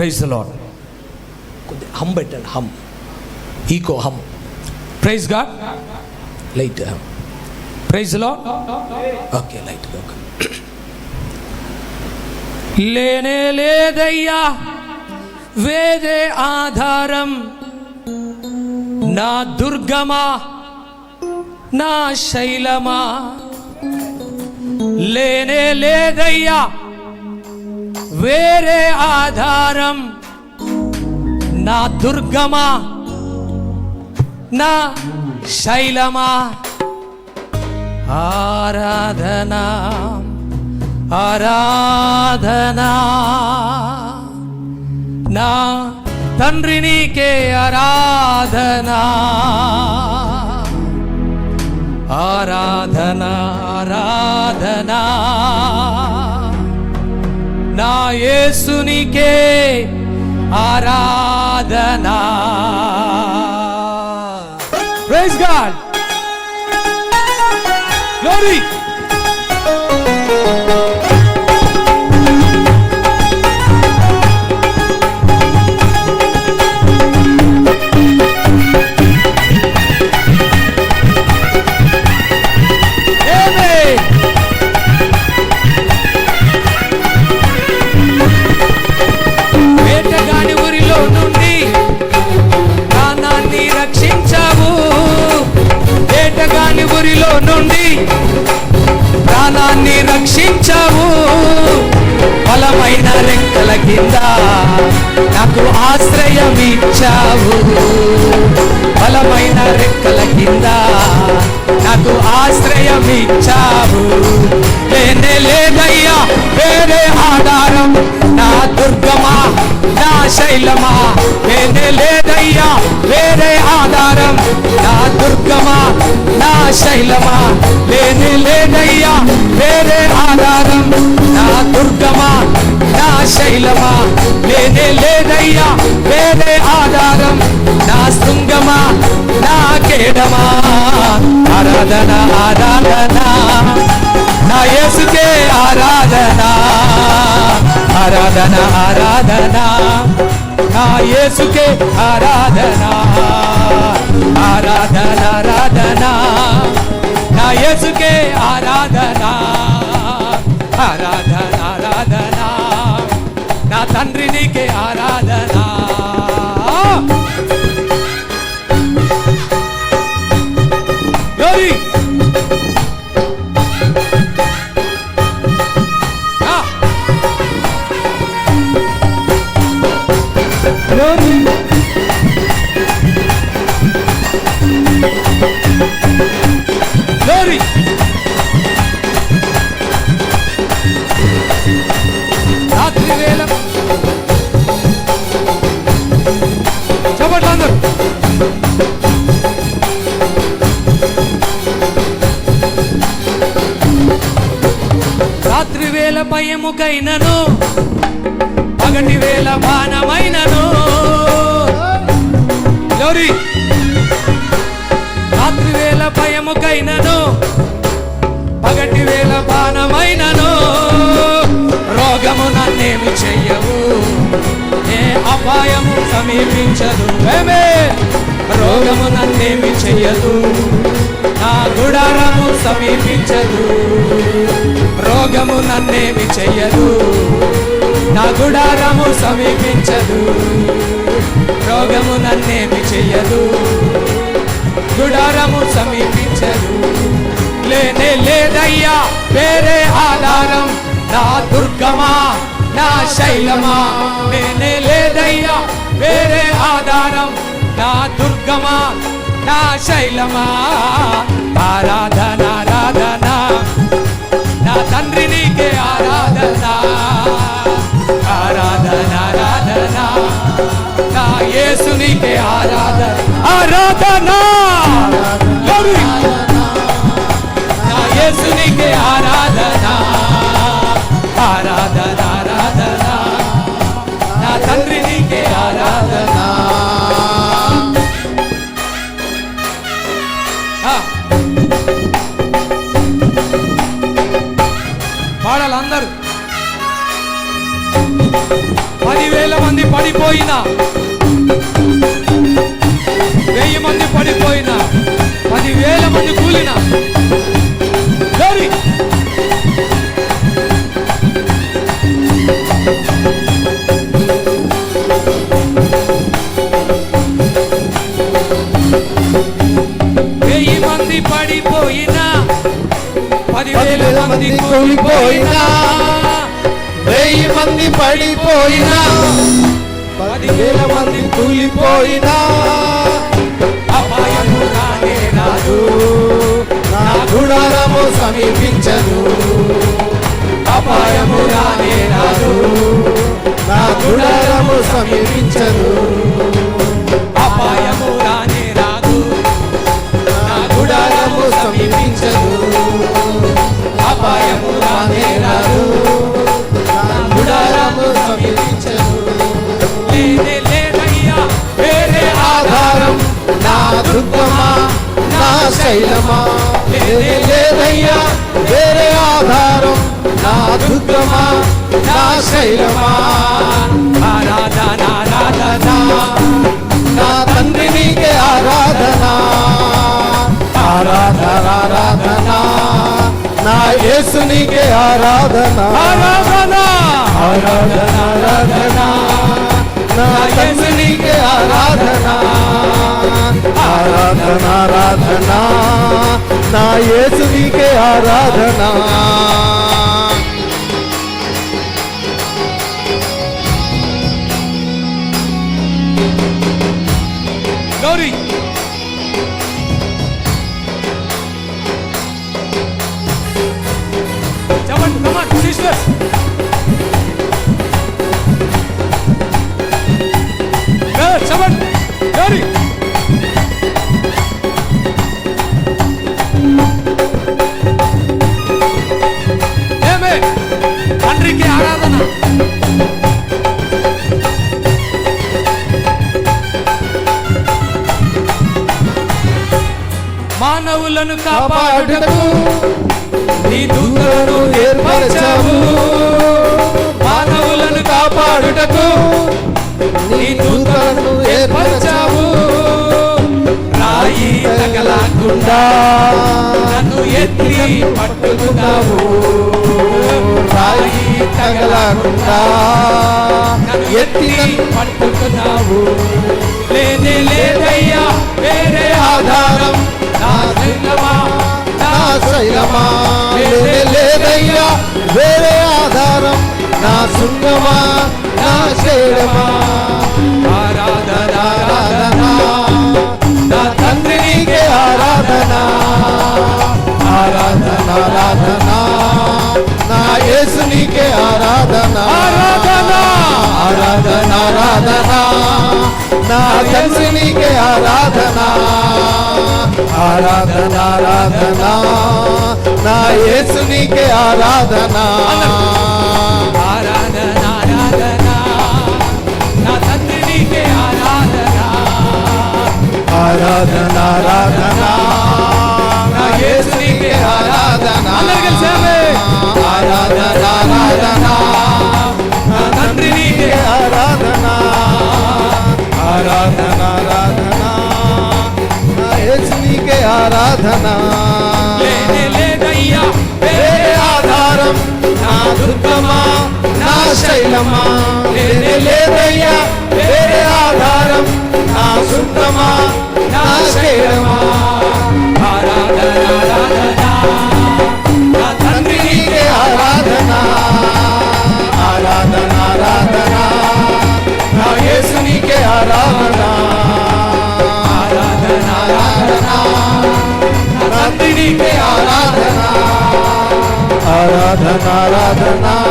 Praise lord కొద్ది హమ్ పెట్టండి హమ్. ఈకో హమ్. ప్రైజ్ గాడ్ లైట్ ప్రైజ్ లాడ్ ఓకే లైట్ ఓకే. లేనే లేదయ్యా వేదే ఆధారం. నా దుర్గమా నా శైలమా. లేనే లేదయ్యా వేరే ఆధారం నా దుర్గమా నా శైలమా ఆరాధనా ఆరాధనా నా తండ్రి నీకే ఆరాధనా ఆరాధన ఆరాధనా నా యేసునికే ఆరాధనా. ప్రైజ్ గాడ్ గ్లోరీ ఇచ్చావు. బలమైన రెక్కల కింద నాకు ఆశ్రయం ఇచ్చావు లేనే లేదయ్యా వేరే ఆధారం. నా దుర్గమా నా శైలమా? లేనే లేదయ్యా వేరే ఆధారం. నా దుర్గమా నా శైలమా? లేనే లేదయ్యా వేరే ఆధారం. నా దుర్గమా శైలమా? లేనే లేదయ్యా వేరే ఆధారం. నా శృంగమా? నా కేడమా ఆరాధన ఆరాధన. నా యేసుకే ఆరాధన. ఆరాధన ఆరాధన. నా యేసుకే ఆరాధన. ఆరాధన ఆరాధన. నా యేసుకే ఆరాధన. ఆరాధన. తండ్రి నీకే ఆరాధనా. భయముకైనను పగటి వేళ బాణమైనను. గౌరీ రాత్రి వేళ భయముకైనను పగటి వేళ బాణమైనను. రోగము నన్నేమి చెయ్యవు ఏ అపాయము సమీపించదు. రోగము నన్నేమి చెయ్యదు. గుడారము సమీపించదు. రోగము నన్నేమి చెయ్యదు. నా గుడారము సమీపించదు. రోగము నన్నేమి చెయ్యదు. గుడారము సమీపించదు. లేనే లేదయ్యా వేరే ఆధారం. నా దుర్గమా నా శైలమా. లేనే లేదయ్యా వేరే ఆధారం. నా దుర్గమా నా శైలమా? ఆరాధన ఆరాధన. నా తండ్రి నీకే ఆరాధన. ఆరాధన ఆరాధన. నా యేసు నీకే ఆరాధన. ఆరాధన! నా యేసు నీకే ఆరాధన వాళ్ళందరూ పదివేల మంది పడిపోయినా వెయ్యి మంది పడిపోయినా పదివేల మంది కూలినా కూలిపోయినా వెయ్యి మంది పడిపోయినా పదివేల మంది కూలిపోయినా అపాయము రానే రాదు నా గుడారము సమీపించదు అపాయము రానే రాదు నా గుడారము సమీపించదు. నా శైలమా? లేదే లేదయ్యా? వేరే ఆధారం. నా దుర్గమా? నా శైలమా? ఆరాధన ఆరాధన నా తండ్రి నీకే ఆరాధన? ఆరాధన ఆరాధన నా యేసు నీకే ఆరాధన? ఆరాధన! ఆరాధన ఆరాధన నా తండ్రి నీకే ఆరాధన? ఆరాధన ఆరాధన. నా యేసు నీకే ఆరాధనా. మానవులను కాపాడుటకు నీ దూతలను ఏర్పరచావు. మానవులను కాపాడుటకు నీ దూతలను ఏర్పరచావు. రాయి తగలకుండా నన్ను ఎత్తి పట్టుకున్నావు. రాయి తగలకుండా నన్ను ఎత్తి పట్టుకున్నావు. లేనే లేదయ్యా వేరే ఆధారం నా శైలమా లేదే లేదయ్యా వేరే ఆధారం నా శృంగమా నా శైలమా. ఆరాధన ఆరాధన నా తండ్రి నీకే ఆరాధన. ఆరాధన ఆరాధన నా యేసు నీకే ఆరాధన. ఆరాధన. ఆరాధన. నా తండ్రి నీకే ఆరాధన ఆరాధన ఆరాధన నా యేసు నీకే ఆరాధన ఆరాధన ఆరాధన నా తండ్రి నీకే ఆరాధన ఆరాధన ఆరాధన నా యేసు నీకే ఆరాధన అందరూ కలిసి ఆరాధన ఆరాధన. నీకే ఆరాధన. లేదయ్యా వేరే ఆధారం. నా దుర్గమా నా శైలమా. లేనే లేదయ్యా వేరే ఆధారం. నా సుఖమా నా శైలమా. ఆరాధన ఆరాధన. ఆరాధన ఆరాధన.